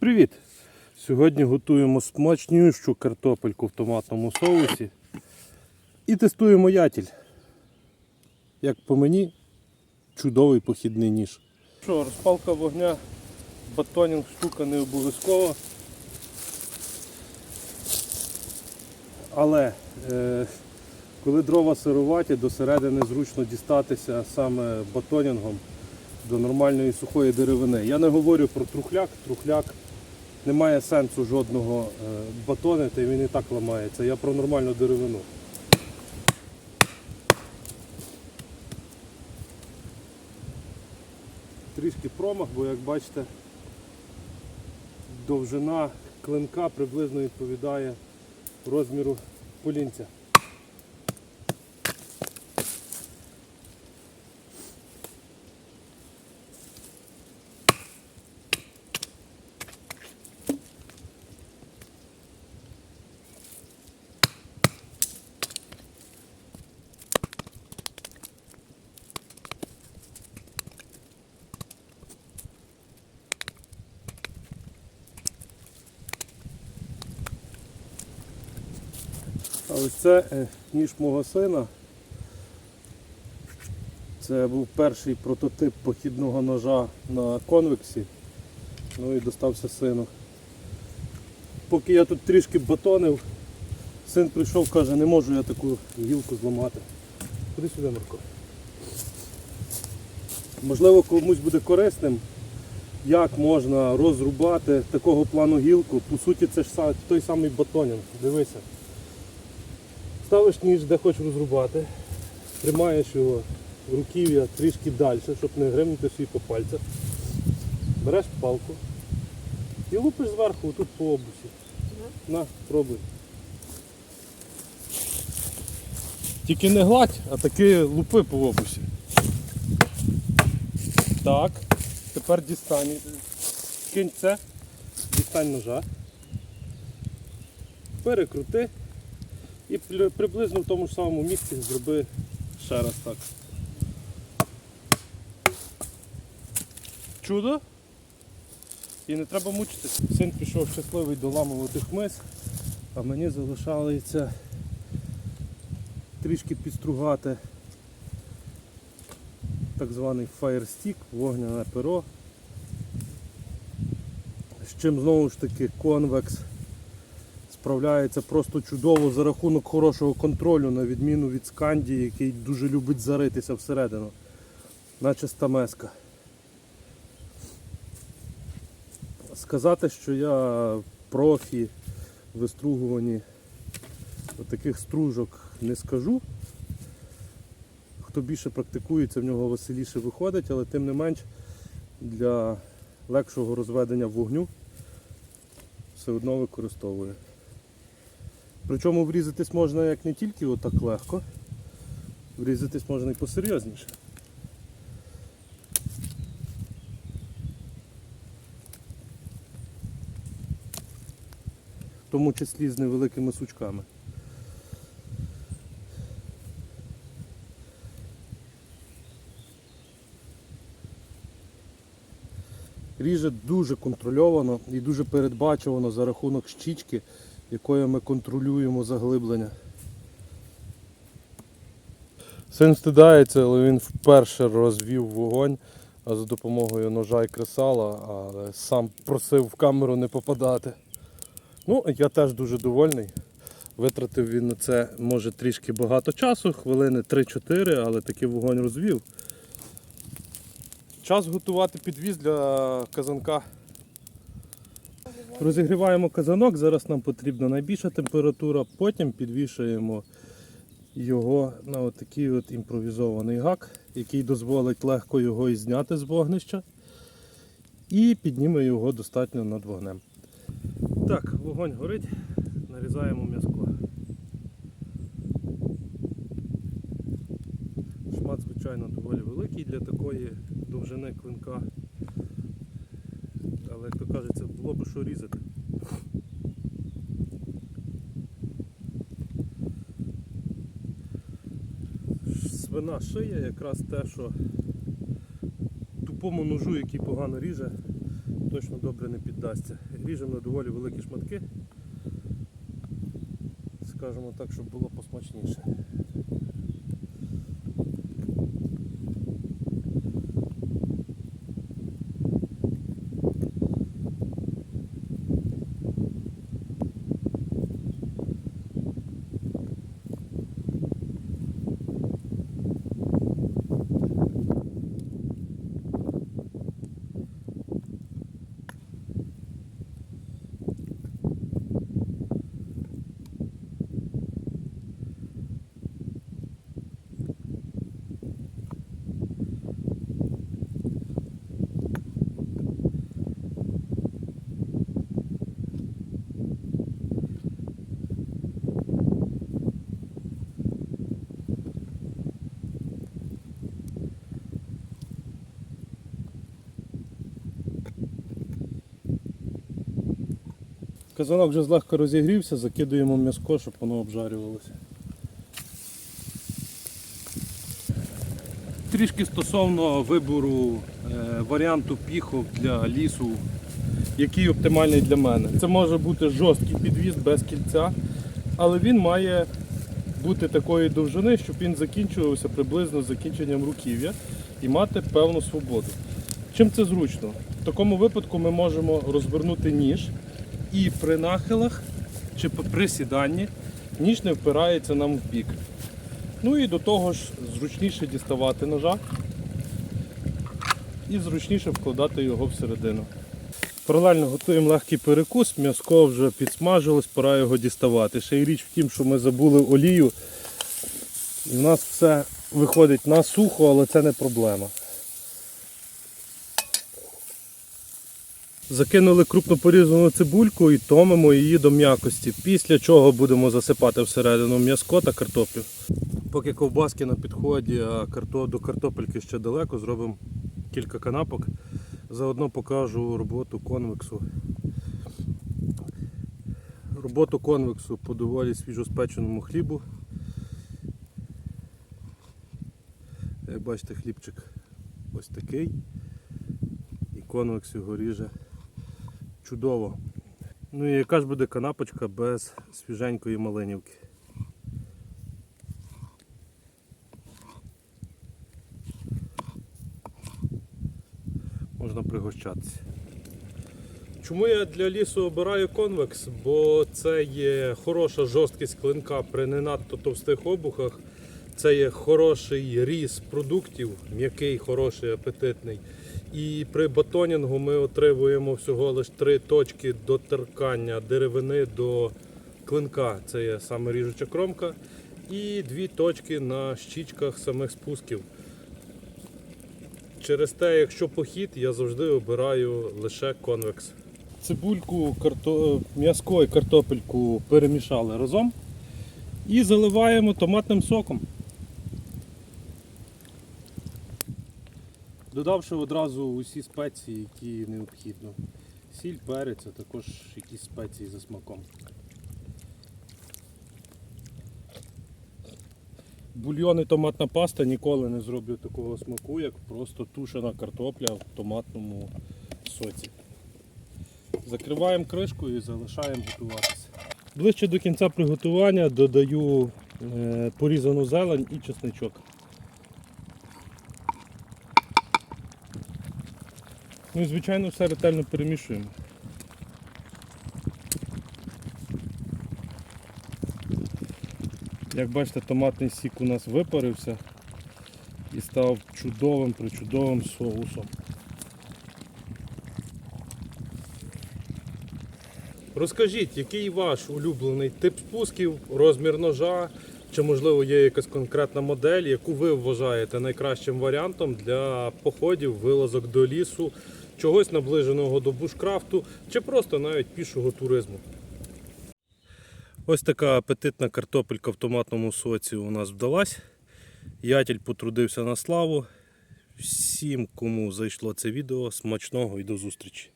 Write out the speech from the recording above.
Привіт! Сьогодні готуємо смачнющу картопельку в томатному соусі і тестуємо ятіль. Як по мені, чудовий похідний ніж. Що, розпалка вогня, батонінг штука не обов'язкова. Але е, коли дрова сируваті, до середини зручно дістатися саме батонінгом до нормальної сухої деревини. Я не говорю про трухляк. Трухляк не має сенсу жодного е, батонити, він і так ламається. Я про нормальну деревину. Трішки промах, бо як бачите, довжина клинка приблизно відповідає розміру полінця. Ось це е, ніж мого сина. Це був перший прототип похідного ножа на конвексі. Ну і достався сину. Поки я тут трішки батонив, син прийшов, каже, не можу я таку гілку зламати. Куди сюди, Марко? Можливо, комусь буде корисним, як можна розрубати такого плану гілку. По суті, це ж той самий батонінг. Дивися. Ставиш ніж, де хочеш розрубати, тримаєш його в руків'я трішки далі, щоб не гримнути свій по пальцях. Береш палку і лупиш зверху тут по обусі. На, пробуй. Тільки не гладь, а таки лупи по обусі. Так. Тепер дістань. Кинь це, дістань ножа. Перекрути. І приблизно в тому ж самому місці зроби ще раз так. Чудо. І не треба мучитися. Син пішов щасливий доламувати хмиз, а мені залишається трішки підстругати так званий Stick, вогняне перо. З чим знову ж таки конвекс справляється просто чудово за рахунок хорошого контролю, на відміну від Сканді, який дуже любить заритися всередину, наче стамеска. Сказати, що я профі вистругуванні таких стружок не скажу. Хто більше практикується, в нього веселіше виходить, але тим не менш для легшого розведення вогню все одно використовую. Причому врізатись можна як не тільки отак легко, врізатись можна і посерйозніше. В тому числі з невеликими сучками. Ріже дуже контрольовано і дуже передбачувано за рахунок щічки, якою ми контролюємо заглиблення. Син стидається, але він вперше розвів вогонь за допомогою ножа і кресала, але сам просив в камеру не попадати. Ну, я теж дуже довольний. Витратив він на це може трішки багато часу, хвилини 3-4, але таки вогонь розвів. Час готувати підвіз для казанка. Розігріваємо казанок, зараз нам потрібна найбільша температура, потім підвішуємо його на отакий от імпровізований гак, який дозволить легко його і зняти з вогнища і підніме його достатньо над вогнем. Так, вогонь горить, нарізаємо м'язко. Шмат, звичайно, доволі великий для такої довжини клинка. Але, як то кажеться, було б що різати. Свина шия якраз те, що тупому ножу, який погано ріже, точно добре не піддасться. Ріжемо на доволі великі шматки. Скажімо так, щоб було посмачніше. Казанок вже злегка розігрівся, закидуємо м'яско, щоб воно обжарювалося. Трішки стосовно вибору е, варіанту піхов для лісу, який оптимальний для мене. Це може бути жорсткий підвіз без кільця, але він має бути такої довжини, щоб він закінчувався приблизно закінченням руків'я і мати певну свободу. Чим це зручно? В такому випадку ми можемо розвернути ніж і при нахилах чи при сіданні ніж не впирається нам в бік. Ну і до того ж зручніше діставати ножа і зручніше вкладати його всередину. Паралельно готуємо легкий перекус, м'яско вже підсмажилось, пора його діставати. Ще й річ в тім, що ми забули олію. І в нас все виходить на сухо, але це не проблема. Закинули крупно порізану цибульку і томимо її до м'якості. Після чого будемо засипати всередину м'язко та картоплю. Поки ковбаски на підході, а до картопельки ще далеко, зробимо кілька канапок. Заодно покажу роботу конвексу. Роботу конвексу по доволі свіжоспеченому хлібу. Як бачите, хлібчик ось такий. І конвекс його ріже чудово. Ну і яка ж буде канапочка без свіженької малинівки. Можна пригощатися. Чому я для лісу обираю конвекс? Бо це є хороша жорсткість клинка при не надто товстих обухах. Це є хороший різ продуктів, м'який, хороший, апетитний. І при батонінгу ми отримуємо всього лише три точки доторкання деревини до клинка. Це є саме ріжуча кромка. І дві точки на щічках самих спусків. Через те, якщо похід, я завжди обираю лише конвекс. Цибульку, карто... м'язко і картопельку перемішали разом і заливаємо томатним соком. Додавши одразу усі спеції, які необхідно. Сіль, перець, а також якісь спеції за смаком. Бульйон і томатна паста ніколи не зроблю такого смаку, як просто тушена картопля в томатному соці. Закриваємо кришкою і залишаємо готуватися. Ближче до кінця приготування додаю е, порізану зелень і чесничок. Ну і звичайно все ретельно перемішуємо. Як бачите, томатний сік у нас випарився і став чудовим причудовим соусом. Розкажіть, який ваш улюблений тип спусків, розмір ножа, чи можливо є якась конкретна модель, яку ви вважаєте найкращим варіантом для походів, вилазок до лісу, чогось наближеного до бушкрафту, чи просто навіть пішого туризму? Ось така апетитна картопелька в томатному соці у нас вдалась. Ятель потрудився на славу. Всім, кому зайшло це відео, смачного і до зустрічі!